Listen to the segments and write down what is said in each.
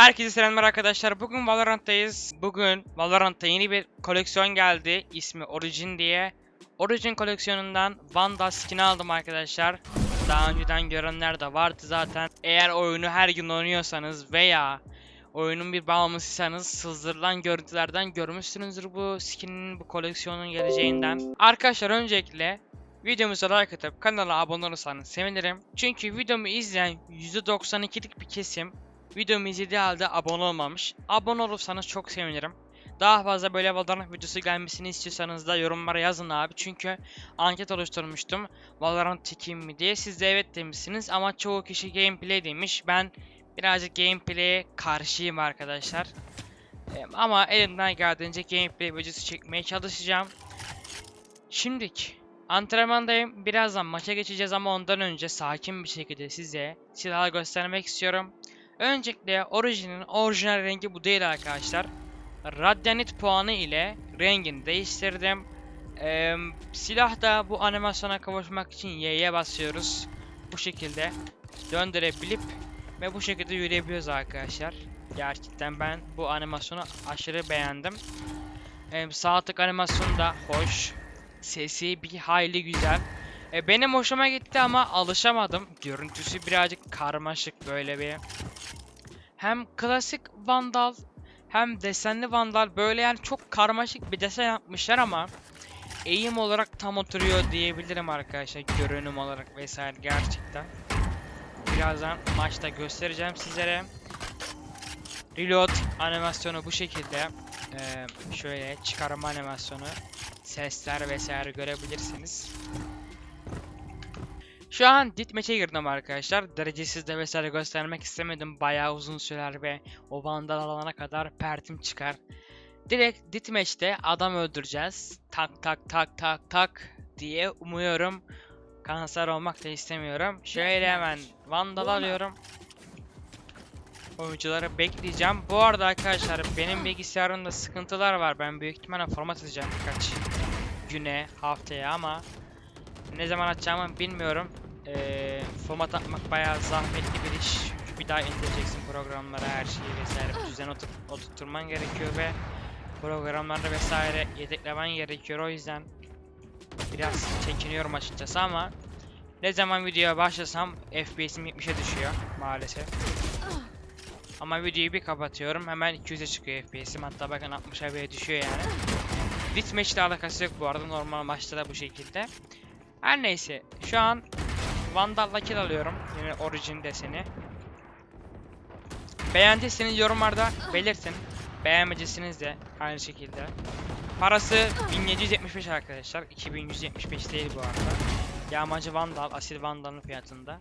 Herkese selamlar arkadaşlar. Bugün Valorant'tayız. Bugün Valorant'ta yeni bir koleksiyon geldi. İsmi Origin diye. Origin koleksiyonundan Vandal skin'i aldım arkadaşlar. Daha önceden görenler de vardı zaten. Eğer oyunu her gün oynuyorsanız veya oyunun bir bağımlısıysanız sızdırılan görüntülerden görmüşsünüzdür bu skinin, bu koleksiyonun geleceğinden. Arkadaşlar öncelikle videomuza like atıp kanala abone olursanız sevinirim. Çünkü videomu izleyen %92'lik bir kesim Videomu izlediği halde abone olmamış. Abone olursanız çok sevinirim. Daha fazla böyle Valorant videosu gelmesini istiyorsanız da yorumlara yazın abi. Çünkü anket oluşturmuştum. Valorant çekeyim mi diye. Siz de evet demişsiniz ama çoğu kişi gameplay demiş. Ben birazcık gameplay'e karşıyım arkadaşlar. Ama elimden geldiğince gameplay videosu çekmeye çalışacağım. Şimdik antrenmandayım. Birazdan maça geçeceğiz ama ondan önce sakin bir şekilde size silahı göstermek istiyorum. Öncelikle orijinin orijinal rengi bu değil arkadaşlar. Radyanit puanı ile rengini değiştirdim. Ee, silah da bu animasyona kavuşmak için Y'ye basıyoruz. Bu şekilde döndürebilip ve bu şekilde yürüyebiliyoruz arkadaşlar. Gerçekten ben bu animasyonu aşırı beğendim. Ee, sağ tık animasyonu da hoş. Sesi bir hayli güzel. E, benim hoşuma gitti ama alışamadım. Görüntüsü birazcık karmaşık böyle bir. Hem klasik Vandal hem desenli Vandal böyle yani çok karmaşık bir desen yapmışlar ama eğim olarak tam oturuyor diyebilirim arkadaşlar görünüm olarak vesaire gerçekten. Birazdan maçta göstereceğim sizlere. Reload animasyonu bu şekilde. Ee, şöyle çıkarma animasyonu. Sesler vesaire görebilirsiniz. Şu an ditmeçe girdim arkadaşlar. Derecesiz de vesaire göstermek istemedim. Bayağı uzun sürer ve o vandal alana kadar pertim çıkar. Direkt ditmeçte adam öldüreceğiz. Tak tak tak tak tak diye umuyorum. Kanser olmak da istemiyorum. Şöyle hemen vandal alıyorum. Oyuncuları bekleyeceğim. Bu arada arkadaşlar benim bilgisayarımda sıkıntılar var. Ben büyük ihtimalle format atacağım birkaç güne, haftaya ama ne zaman atacağımı bilmiyorum. Ee, format atmak bayağı zahmetli bir iş. Çünkü bir daha indireceksin programlara, her şeyi vesaire. Düzen otur oturtturman gerekiyor ve programlarda vesaire yedeklemen gerekiyor. O yüzden biraz çekiniyorum açıkçası ama ne zaman videoya başlasam FPS'im 70'e düşüyor maalesef. Ama videoyu bir kapatıyorum hemen 200'e çıkıyor FPS'im hatta bakın 60'a bile düşüyor yani. Deathmatch ile alakası yok bu arada normal maçta da bu şekilde. Her neyse şu an Vandal'la kill alıyorum. Yine Origin deseni. Beğendiyseniz yorumlarda belirtin. Beğenmediyseniz de aynı şekilde. Parası 1775 arkadaşlar. 2175 değil bu arada. Yağmacı Vandal, asil Vandal'ın fiyatında.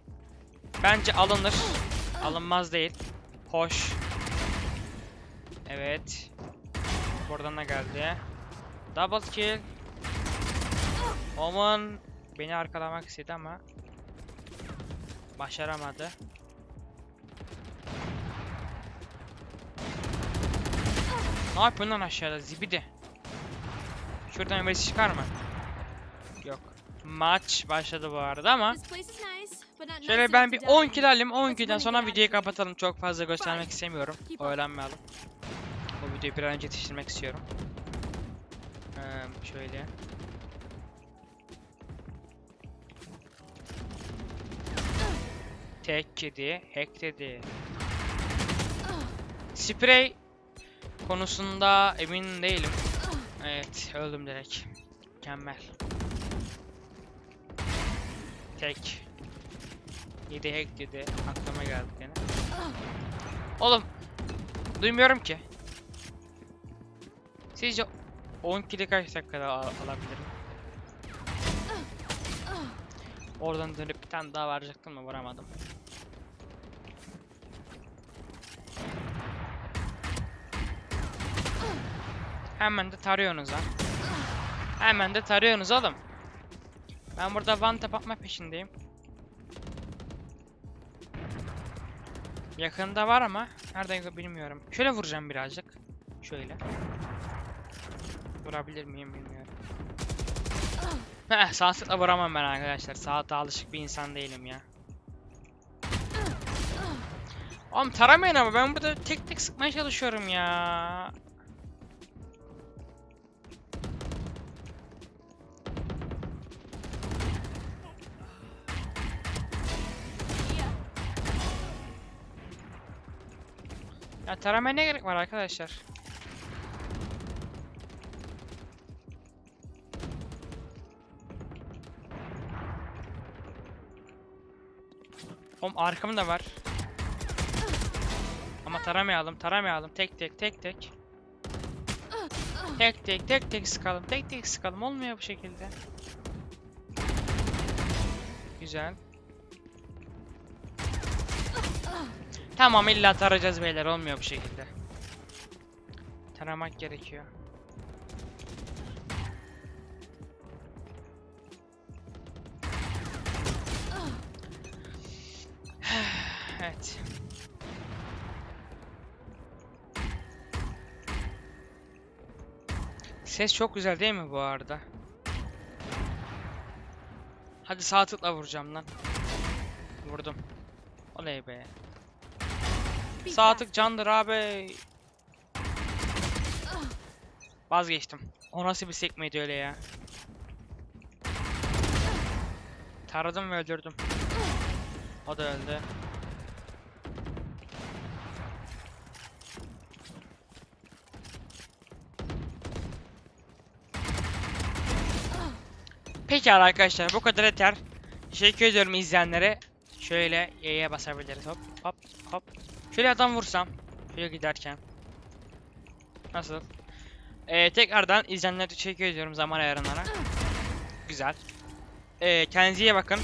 Bence alınır. Alınmaz değil. Hoş. Evet. Buradan da geldi. Double kill. Oman beni arkalamak istedi ama başaramadı. Ne yapıyorsun lan aşağıda? Zibidi? Şuradan birisi çıkar mı? Yok. Maç başladı bu arada ama Şöyle ben bir 10 kill alayım 10 killden sonra videoyu kapatalım. Çok fazla göstermek istemiyorum. Oyalanmayalım. Bu videoyu bir an önce yetiştirmek istiyorum. Ee, Şöyle Tek yedi, hack dedi. Sprey konusunda emin değilim. Evet, öldüm direkt. Mükemmel. Tek. Yedi hack dedi. Aklıma geldi gene. Oğlum. Duymuyorum ki. Sizce 10 kili kaç dakikada al alabilirim? Oradan dönüp bir tane daha varacaktım da vuramadım. Hemen de tarıyorsunuz ha. Hemen de tarıyorsunuz oğlum. Ben burada one tap atma peşindeyim. Yakında var ama nerede bilmiyorum. Şöyle vuracağım birazcık. Şöyle. Vurabilir miyim bilmiyorum. Heh, sağ vuramam ben arkadaşlar. Saate alışık bir insan değilim ya. Oğlum taramayın ama ben burada tek tek sıkmaya çalışıyorum ya. Ya taramaya ne gerek var arkadaşlar? Oğlum arkamda var. Ama taramayalım, taramayalım. Tek tek, tek tek. Tek tek, tek tek sıkalım. Tek tek sıkalım. Olmuyor bu şekilde. Güzel. Tamam illa tarayacağız beyler. Olmuyor bu şekilde. Taramak gerekiyor. Evet. Ses çok güzel değil mi bu arada? Hadi sağ tıkla vuracağım lan. Vurdum. Oley be. Sağ tık candır abi. Vazgeçtim. O nasıl bir sekmeydi öyle ya. Taradım ve öldürdüm. O da öldü. Pekala arkadaşlar bu kadar yeter. Teşekkür ediyorum izleyenlere. Şöyle Y'ye basabiliriz. Hop hop hop. Şöyle adam vursam. Şöyle giderken. Nasıl? Ee, tekrardan izleyenlere teşekkür ediyorum zaman ayarınlara. Güzel. Ee, kendinize iyi bakın.